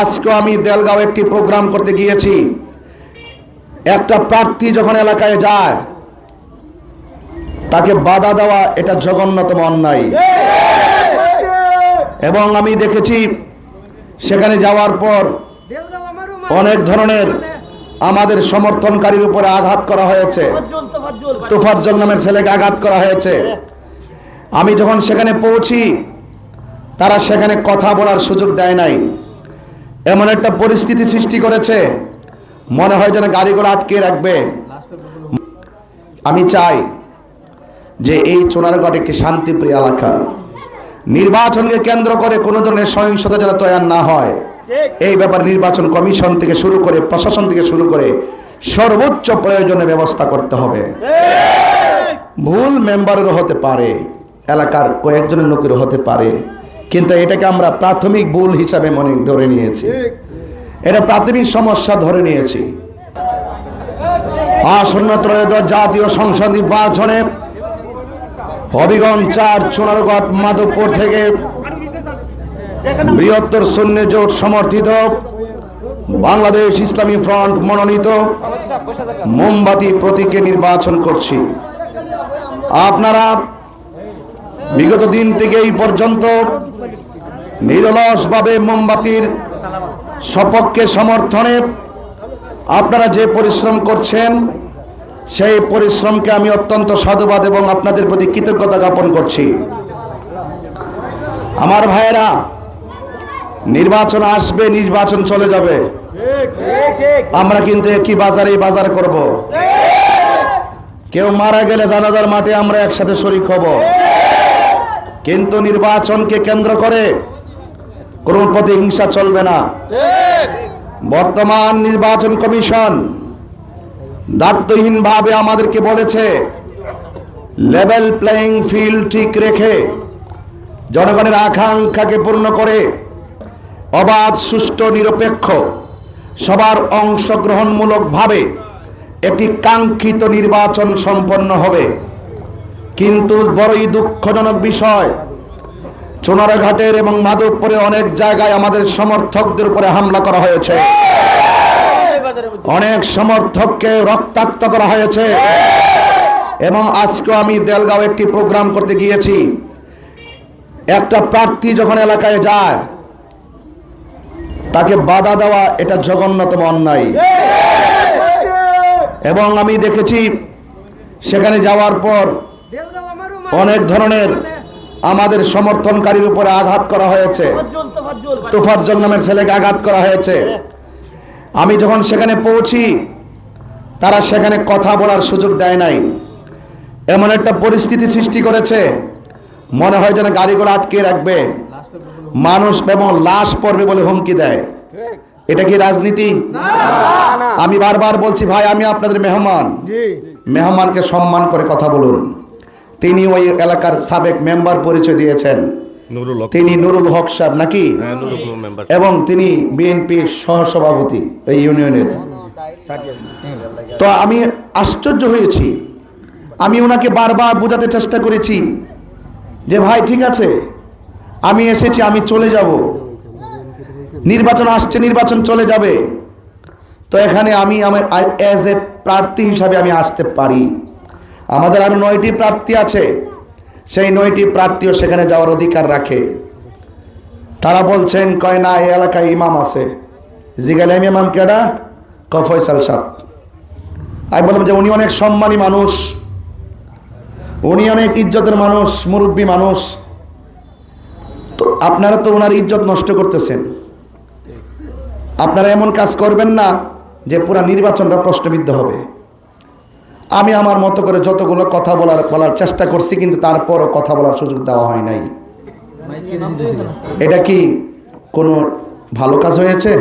আজকে আমি দেলগাঁও একটি প্রোগ্রাম করতে গিয়েছি। একটা প্রার্থী যখন এলাকায় যায়, তাকে বাধা দেওয়া এটা জঘন্যতম অন্যায়। এবং আমি দেখেছি, সেখানে যাওয়ার পর অনেক ধরনের আমাদের সমর্থনকারীর উপরে আঘাত করা হয়েছে। তোফাজ্জল নামের ছেলেকে আঘাত করা হয়েছে। আমি যখন সেখানে পৌঁছি, তারা সেখানে কথা বলার সুযোগ দেয় নাই। এমন একটা পরিস্থিতি সৃষ্টি করেছে। মনে হয় যেন গাড়িগুলো আটকে রাখবে। আমি চাই যে এই চোনারগড় একটি শান্তিপ্রিয় এলাকা। নির্বাচনকে কেন্দ্র করে কোনো ধরনের সহিংসতা যেন তৈরি না হয়। এই ব্যাপারে নির্বাচন কমিশন থেকে শুরু করে, প্রশাসন থেকে শুরু করে সর্বোচ্চ প্রয়োজনে ব্যবস্থা করতে হবে। ভুল মেম্বারেরও হতে পারে, এলাকার কয়েকজনের লোকেরও হতে পারে। কিন্তু এটাকে আমরা প্রাথমিক ভুল হিসাবে মনে ধরে নিয়েছি। এটা প্রাথমিক সমস্যা ধরে নিয়েছি। আসন্ন ত্রয়োদশ জাতীয় সংসদ নির্বাচনে হবিগঞ্জ চার, চুনারগড়, মাধবপুর থেকে বৃহত্তর সৈন্য জোট সমর্থিত বাংলাদেশ ইসলামী ফ্রন্ট মনোনীত মোমবাতি প্রতীকে নির্বাচন করছি। আপনারা বিগত দিন থেকে এই পর্যন্ত নিরলসভাবে মোমবাতির সপক্ষে সমর্থনে আপনারা যে পরিশ্রম করছেন, সেই পরিশ্রমকে আমি অত্যন্ত সাধুবাদ এবং আপনাদের প্রতি কৃতজ্ঞতা জ্ঞাপন করছি। আমার ভাইয়েরা, নির্বাচন আসবে, নির্বাচন চলে যাবে। আমরা কিন্তু একই বাজারে বাজার করব। কেউ মারা গেলে জানাজার মাঠে আমরা একসাথে শরিক হব। কিন্তু নির্বাচনকে কেন্দ্র করে কোন পথে হিংসা চলবে না। বর্তমান নির্বাচন কমিশন দায়িত্বহীনভাবে আমাদেরকে বলেছে লেভেল প্লেয়িং ফিল্ড ঠিক রেখে জনগণের আকাঙ্ক্ষাকে পূর্ণ করে অবাধ সুষ্ঠু নিরপেক্ষ সবার অংশগ্রহণমূলকভাবে একটি কাঙ্ক্ষিত নির্বাচন সম্পন্ন হবে। কিন্তু বড়ই দুঃখজনক বিষয় চোনারাঘাটের এবং মাধবপুরের অনেক জায়গায় আমাদের সমর্থকদের উপরে হামলা করা হয়েছে। অনেক সমর্থককে রক্তাক্ত করা হয়েছে। এবং আজকে আমি দেলগাঁও একটি প্রোগ্রাম করতে গিয়েছি। একটা প্রার্থী যখন এলাকায় যায় তাকে বাধা দেওয়া এটা জঘন্যতম অন্যায়। এবং আমি দেখেছি সেখানে যাওয়ার পর অনেক ধরনের আমাদের সমর্থনকারীর উপরে আঘাত করা হয়েছে। তোফাজ্জল নামের ছেলেকে আঘাত করা হয়েছে। আমি যখন সেখানে পৌঁছি তারা সেখানে কথা বলার সুযোগ দেয় নাই। এমন একটা পরিস্থিতি সৃষ্টি করেছে মনে হয় যেন গাড়িগুলো আটকে রাখবে। মানুষ এবং লাশ পড়বে বলে হুমকি দেয়। এটা কি রাজনীতি? আমি বারবার বলছি ভাই আমি আপনাদের মেহমান। মেহমানকে সম্মান করে কথা বলুন। তিনি ওই এলাকার সাবেক মেম্বার পরিচয় দিয়েছেন। তিনি নুরুল হক সাহেব নাকি? হ্যাঁ এবং তিনি বিএনপির সহসভাপতি এই ইউনিয়নের। তো আমি আশ্চর্য হয়েছি। আমি ওনাকে বারবার বোঝাতে চেষ্টা করেছি যে ভাই ঠিক আছে আমি এসেছি আমি চলে যাব। নির্বাচন আসছে নির্বাচন চলে যাবে। তো এখানে আমি আমার অ্যাজ এ প্রার্থী হিসাবে আমি আসতে পারি। আমাদের আরও নয়টি প্রার্থী আছে। সেই নয়টি প্রার্থীও সেখানে যাওয়ার অধিকার রাখে। তারা বলছেন, কয় না এই এলাকায় ইমাম আছে। জিগালাম ইমাম কেডা? ক ফয়সাল সাহ আমি বললাম যে, উনি অনেক সম্মানী মানুষ। উনি অনেক ইজ্জতের মানুষ, মুরব্বী মানুষ। তো আপনারা তো ওনার ইজ্জত নষ্ট করতেছেন। আপনারা এমন কাজ করবেন না যে পুরা নির্বাচনটা প্রশ্নবিদ্ধ হবে। আমি আমার মতো করে যতগুলো কথা বলার বলার চেষ্টা করছি কিন্তু তারপরও কথা বলার সুযোগ দেওয়া হয় নাই। এটা কি কোনো ভালো কাজ হয়েছে?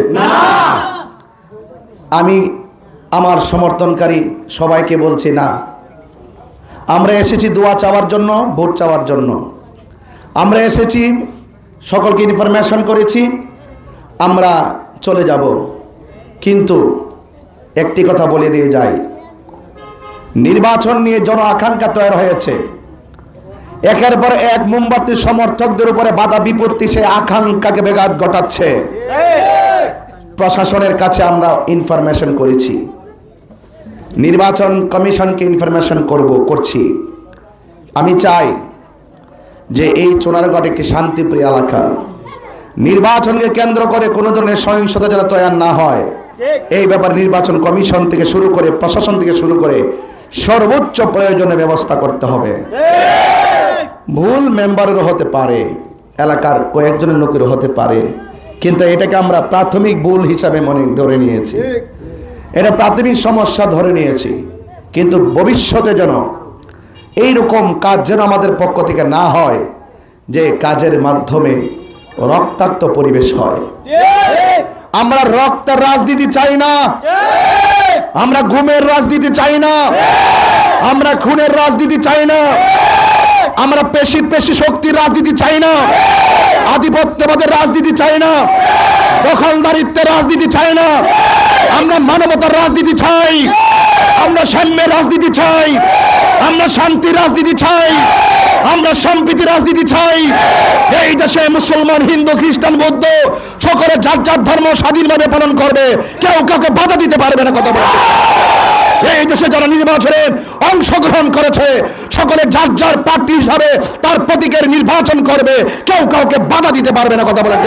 আমি আমার সমর্থনকারী সবাইকে বলছি না। আমরা এসেছি দোয়া চাওয়ার জন্য ভোট চাওয়ার জন্য। আমরা এসেছি সকলকে ইনফরমেশন করেছি আমরা চলে যাব। কিন্তু একটি কথা বলে দিয়ে যাই। নির্বাচন নিয়ে জন আকাঙ্ক্ষা তৈরি হয়েছে। একের পর এক মোমবাতির সমর্থকদের উপরে বাধা বিপত্তি সে আকাঙ্ক্ষাকে বেঘাত ঘটাচ্ছে। প্রশাসনের কাছে আমরা ইনফরমেশন করেছি। নির্বাচন কমিশনকে ইনফরমেশন করব করছি। আমি চাই যে এই চোনারগড় একটি শান্তিপ্রিয় এলাকা। নির্বাচনকে কেন্দ্র করে কোনো ধরনের সহিংসতা যেন তৈরি না হয়। এই ব্যাপারে নির্বাচন কমিশন থেকে শুরু করে প্রশাসন থেকে শুরু করে সর্বোচ্চ প্রয়োজনে ব্যবস্থা করতে হবে। ভুল মেম্বারেরও হতে পারে, এলাকার কয়েকজনের লোকেরও হতে পারে, কিন্তু এটাকে আমরা প্রাথমিক ভুল হিসাবে মনে, ধরে নিয়েছি। এটা প্রাথমিক সমস্যা ধরে নিয়েছি, কিন্তু ভবিষ্যতে যেন এই রকম কাজ যেন আমাদের পক্ষ থেকে না হয়, যে কাজের মাধ্যমে রক্তাক্ত পরিবেশ হয়। আমরা রক্তের রাজনীতি চাই না। আমরা ঘুমের রাজনীতি চাই না। আমরা খুনের রাজনীতি চাই না। আমরা পেশি পেশি শক্তির রাজনীতি চাই না। আধিপত্যবাদের রাজনীতি চাই না। দখলদারিত্বের রাজনীতি চাই না। আমরা মানবতার রাজনীতি চাই। আমরা সাম্যের রাজনীতি চাই। আমরা শান্তির রাজনীতি চাই। আমরা সম্প্রীতি রাজনীতি চাই। এই দেশে মুসলমান, হিন্দু, খ্রিস্টান, বৌদ্ধ সকলে যার যার ধর্ম স্বাধীনভাবে পালন করবে, কেউ কাউকে বাধা দিতে পারবে না কথা বলে। এই দেশে যারা নির্বাচনে অংশগ্রহণ করেছে, সকলে যার যার প্রার্থী হিসাবে তার প্রতীকের নির্বাচন করবে, কেউ কাউকে বাধা দিতে পারবে না কথা বলে।